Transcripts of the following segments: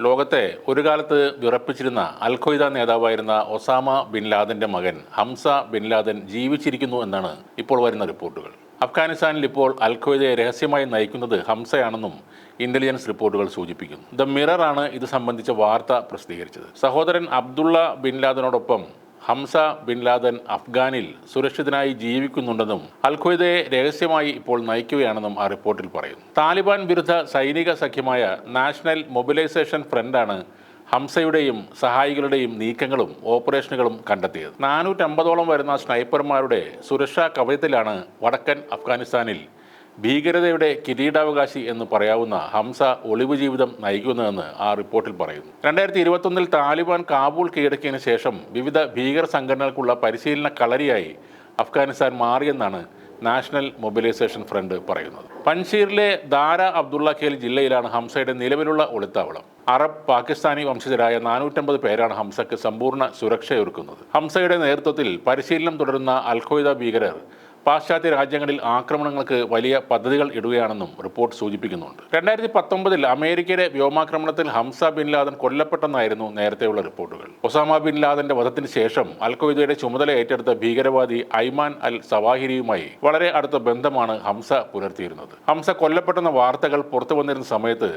ലോകത്തെ ഒരു കാലത്ത് വിറപ്പിച്ചിരുന്ന അൽ ഖ്വയ്ദ നേതാവായിരുന്ന ഒസാമ ബിൻ ലാദന്റെ മകൻ ഹംസ ബിൻ ലാദൻ ജീവിച്ചിരിക്കുന്നു എന്നാണ് ഇപ്പോൾ വരുന്ന റിപ്പോർട്ടുകൾ. അഫ്ഗാനിസ്ഥാനിൽ ഇപ്പോൾ അൽ ഖ്വയ്ദയെ രഹസ്യമായി നയിക്കുന്നത് ഹംസയാണെന്നും ഇന്റലിജൻസ് റിപ്പോർട്ടുകൾ സൂചിപ്പിക്കുന്നു. ദ മിറർ ആണ് ഇത് സംബന്ധിച്ച വാർത്ത പ്രസിദ്ധീകരിച്ചത്. സഹോദരൻ അബ്ദുള്ള ബിൻ ലാദനോടൊപ്പം ഹംസ ബിൻ ലാദൻ അഫ്ഗാനിൽ സുരക്ഷിതനായി ജീവിക്കുന്നുണ്ടെന്നും അൽഖ്വയ്ദയെ രഹസ്യമായി ഇപ്പോൾ നയിക്കുകയാണെന്നും ആ റിപ്പോർട്ടിൽ പറയുന്നു. താലിബാൻ വിരുദ്ധ സൈനിക സഖ്യമായ നാഷണൽ മൊബിലൈസേഷൻ ഫ്രണ്ടാണ് ഹംസയുടെയും സഹായികളുടെയും നീക്കങ്ങളും ഓപ്പറേഷനുകളും കണ്ടെത്തിയത്. നാനൂറ്റമ്പതോളം വരുന്ന സ്നൈപ്പർമാരുടെ സുരക്ഷാ കവചത്തിലാണ് വടക്കൻ അഫ്ഗാനിസ്ഥാനിൽ ഭീകരതയുടെ കിരീടാവകാശി എന്ന് പറയാവുന്ന ഹംസ ഒളിവ് ജീവിതം നയിക്കുന്നതെന്ന് ആ റിപ്പോർട്ടിൽ പറയുന്നു. രണ്ടായിരത്തി ഇരുപത്തൊന്നിൽ താലിബാൻ കാബൂൾ കീഴടക്കിയതിനു ശേഷം വിവിധ ഭീകര സംഘടനകൾക്കുള്ള പരിശീലന കളരിയായി അഫ്ഗാനിസ്ഥാൻ മാറിയെന്നാണ് നാഷണൽ മൊബിലൈസേഷൻ ഫ്രണ്ട് പറയുന്നത്. പൻഷീറിലെ ദാര അബ്ദുള്ള ഖേൽ ജില്ലയിലാണ് ഹംസയുടെ നിലവിലുള്ള ഒളിത്താവളം. അറബ് പാകിസ്ഥാനി വംശജരായ നാനൂറ്റമ്പത് പേരാണ് ഹംസയ്ക്ക് സമ്പൂർണ സുരക്ഷയൊരുക്കുന്നത്. ഹംസയുടെ നേതൃത്വത്തിൽ പരിശീലനം തുടരുന്ന അൽഖ്വയ്ദ ഭീകരർ പാശ്ചാത്യ രാജ്യങ്ങളിൽ ആക്രമണങ്ങൾക്ക് വലിയ പദ്ധതികൾ ഇടുകയാണെന്നും റിപ്പോർട്ട് സൂചിപ്പിക്കുന്നുണ്ട്. രണ്ടായിരത്തി പത്തൊമ്പതിൽ അമേരിക്കയുടെ വ്യോമാക്രമണത്തിൽ ഹംസ ബിൻ ലാദൻ കൊല്ലപ്പെട്ടെന്നായിരുന്നു നേരത്തെയുള്ള റിപ്പോർട്ടുകൾ. ഒസാമ ബിൻ ലാദന്റെ വധത്തിന് ശേഷം അൽ ചുമതല ഏറ്റെടുത്ത ഭീകരവാദി ഐമാൻ അൽ സവാഹിരിയുമായി വളരെ അടുത്ത ബന്ധമാണ് ഹംസ പുലർത്തിയിരുന്നത്. ഹംസ കൊല്ലപ്പെട്ടെന്ന വാർത്തകൾ പുറത്തു വന്നിരുന്ന സമയത്ത്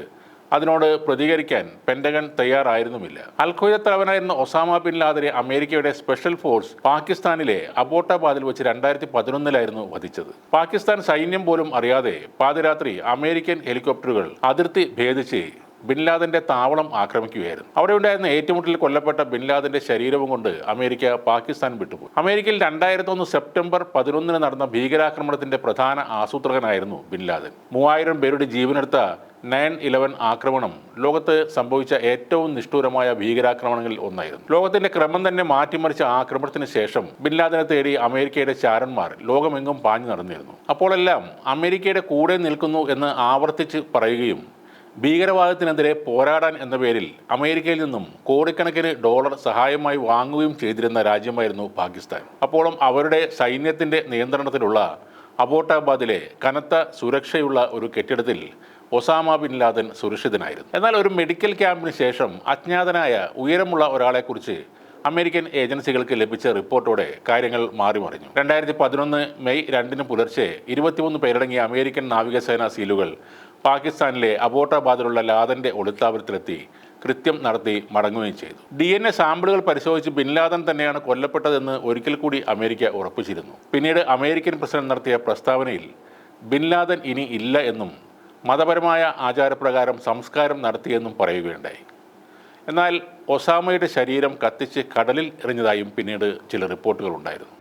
അതിനോട് പ്രതികരിക്കാൻ പെന്റഗൺ തയ്യാറായിരുന്നുമില്ല. അൽ ഖ്വയ്ദ തലവനായിരുന്ന ഒസാമ ബിൻ ലാദനെ അമേരിക്കയുടെ സ്പെഷ്യൽ ഫോഴ്സ് പാകിസ്ഥാനിലെ അബോട്ടാബാദിൽ വെച്ച് രണ്ടായിരത്തി പതിനൊന്നിലായിരുന്നു വധിച്ചത്. പാകിസ്ഥാൻ സൈന്യം പോലും അറിയാതെ പാതിരാത്രി അമേരിക്കൻ ഹെലികോപ്റ്ററുകൾ അതിർത്തി ഭേദിച്ച് ബിൻ ലാദന്റെ താവളം ആക്രമിക്കുകയായിരുന്നു. അവിടെ ഉണ്ടായിരുന്ന ഏറ്റുമുട്ടലിൽ കൊല്ലപ്പെട്ട ബിൻ ലാദന്റെ ശരീരവും കൊണ്ട് അമേരിക്ക പാകിസ്ഥാൻ വിട്ടുപോയി. അമേരിക്കയിൽ രണ്ടായിരത്തി ഒന്ന് സെപ്റ്റംബർ പതിനൊന്നിന് നടന്ന ഭീകരാക്രമണത്തിന്റെ പ്രധാന ആസൂത്രകനായിരുന്നു ബിൻ ലാദൻ. മൂവായിരം പേരുടെ ജീവനെടുത്ത നയൻ ഇലവൻ ആക്രമണം ലോകത്ത് സംഭവിച്ച ഏറ്റവും നിഷ്ഠൂരമായ ഭീകരാക്രമണങ്ങളിൽ ഒന്നായിരുന്നു. ലോകത്തിന്റെ ക്രമം തന്നെ മാറ്റിമറിച്ച ആക്രമണത്തിന് ശേഷം ബിൻ ലാദനെ തേടി അമേരിക്കയുടെ ചാരന്മാർ ലോകമെങ്ങും പാഞ്ഞു നടന്നിരുന്നു. അപ്പോഴെല്ലാം അമേരിക്കയുടെ കൂടെ നിൽക്കുന്നു എന്ന് ആവർത്തിച്ച് പറയുകയും ഭീകരവാദത്തിനെതിരെ പോരാടാൻ എന്ന പേരിൽ അമേരിക്കയിൽ നിന്നും കോടിക്കണക്കിന് ഡോളർ സഹായമായി വാങ്ങുകയും ചെയ്തിരുന്ന രാജ്യമായിരുന്നു പാകിസ്ഥാൻ. അപ്പോഴും അവരുടെ സൈന്യത്തിന്റെ നിയന്ത്രണത്തിലുള്ള അബോട്ടാബാദിലെ കനത്ത സുരക്ഷയുള്ള ഒരു കെട്ടിടത്തിൽ ഒസാമ ബിൻ ലാദൻ സുരക്ഷിതനായിരുന്നു. എന്നാൽ ഒരു മെഡിക്കൽ ക്യാമ്പിന് ശേഷം അജ്ഞാതനായ ഉയരമുള്ള ഒരാളെക്കുറിച്ച് അമേരിക്കൻ ഏജൻസികൾക്ക് ലഭിച്ച റിപ്പോർട്ടോടെ കാര്യങ്ങൾ മാറിമറിഞ്ഞു. രണ്ടായിരത്തി പതിനൊന്ന് മെയ് രണ്ടിന് പുലർച്ചെ ഇരുപത്തിമൂന്ന് പേരടങ്ങിയ അമേരിക്കൻ നാവികസേന സീലുകൾ പാകിസ്ഥാനിലെ അബോട്ടാബാദിലുള്ള ലാദന്റെ ഒളിത്താവരത്തിലെത്തി കൃത്യം നടത്തി മടങ്ങുകയും ചെയ്തു. ഡി എൻ എ സാമ്പിളുകൾ പരിശോധിച്ച് ബിൻ ലാദൻ തന്നെയാണ് കൊല്ലപ്പെട്ടതെന്ന് ഒരിക്കൽ കൂടി അമേരിക്ക ഉറപ്പിച്ചിരുന്നു. പിന്നീട് അമേരിക്കൻ പ്രസിഡന്റ് നടത്തിയ പ്രസ്താവനയിൽ ബിൻ ലാദൻ ഇനി ഇല്ല എന്നും മതപരമായ ആചാരപ്രകാരം സംസ്കാരം നടത്തിയെന്നും പറയുകയുണ്ടായി. എന്നാൽ ഒസാമയുടെ ശരീരം കത്തിച്ച് കടലിൽ എറിഞ്ഞതായും പിന്നീട് ചില റിപ്പോർട്ടുകൾ ഉണ്ടായിരുന്നു